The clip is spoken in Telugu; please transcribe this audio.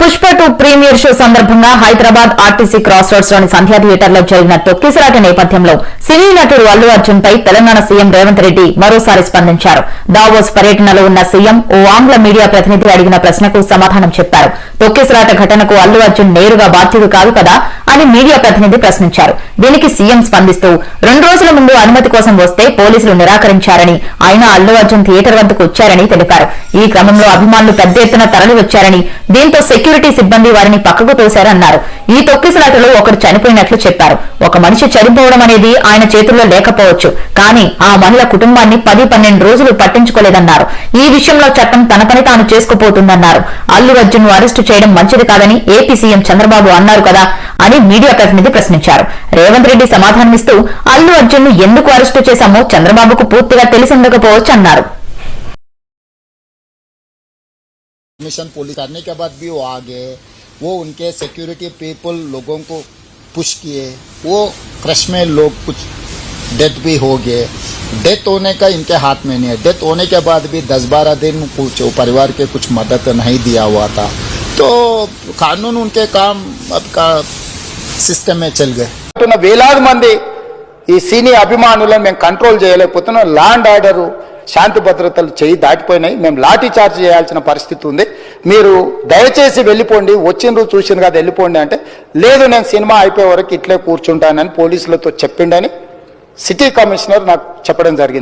పుష్ప టూ ప్రీమియర్ షో సందర్భంగా హైదరాబాద్ ఆర్టీసీ క్రాస్ రోడ్స్లోని సంధ్యా థియేటర్లో జరిగిన తొక్కిసలాట నేపథ్యంలో సినీ నటుడు అల్లు అర్జున్ పై తెలంగాణ సీఎం రేవంత్ రెడ్డి మరోసారి స్పందించారు. దావోస్ పర్యటనలో ఉన్న సీఎం ఓ ఆంగ్ల మీడియా ప్రతినిధి అడిగిన ప్రశ్నకు సమాధానం చెప్పారు. తొక్కిసలాట ఘటనకు అల్లు అర్జున్ నేరుగా బాధ్యుడు కాదు కదా అని మీడియా ప్రతినిధి ప్రశ్నించారు. దీనికి సీఎం స్పందిస్తూ రెండు రోజుల ముందు అనుమతి కోసం వస్తే పోలీసులు నిరాకరించారని ఆయన అల్లు అర్జున్ థియేటర్ వద్దకు వచ్చారని తెలిపారు. ఈ క్రమంలో అభిమానులు పెద్ద ఎత్తున తరలి వచ్చారని దీంతో సెక్యూరిటీ సిబ్బంది వారిని పక్కకు తోశారన్నారు. ఈ తొక్కిసలాటలో ఒకరు చనిపోయినట్లు చెప్పారు. ఒక మనిషి చనిపోవడం అనేది ఆయన చేతుల్లో లేకపోవచ్చు కానీ ఆ మహిళ కుటుంబాన్ని పది పన్నెండు రోజులు పట్టించుకోలేదన్నారు ఈ విషయంలో చట్టం తన పని తాను చేసుకుపోతుందన్నారు అల్లు అర్జున్ ను అరెస్టు చేయడం మంచిది కాదని ఏపీ సీఎం చంద్రబాబు అన్నారు కదా అని మీడియా ప్రతినిధి ప్రశ్నించారు రేవంత్ రెడ్డి సమాధానమిస్తూ అల్లు అర్జున్ ను ఎందుకు అరెస్టు చేశామో చంద్రబాబుకు పూర్తిగా తెలిసిండకపోవచ్చు అన్నారు मिशन पुलिस करने के बाद भी वो आ गए वो उनके सिक्योरिटी पीपल लोगों को पुश किए वो क्रश में लोग कुछ डेथ भी हो गए डेथ होने का इनके हाथ में नहीं है डेथ होने के बाद भी दस बारह दिन कुछ वो परिवार के कुछ मदद नहीं दिया हुआ था तो कानून उनके काम अब का सिस्टम में चल गए ఉన్న వేలాది మంది ఈ సినీ అభిమానులను మేము కంట్రోల్ చేయలేకపోతున్నాం లాండ్ ఆర్డర్ శాంతి భద్రతలు చేయి దాటిపోయినాయి. మేము లాఠీ చార్జ్ చేయాల్సిన పరిస్థితి ఉంది. మీరు దయచేసి వెళ్ళిపోండి. వచ్చిండ్రు చూసిండ్రు కదా వెళ్ళిపోండి అంటే లేదు నేను సినిమా అయిపోయే వరకు ఇట్లే కూర్చుంటానని పోలీసులతో చెప్పిండని సిటీ కమిషనర్ నాకు చెప్పడం జరిగింది.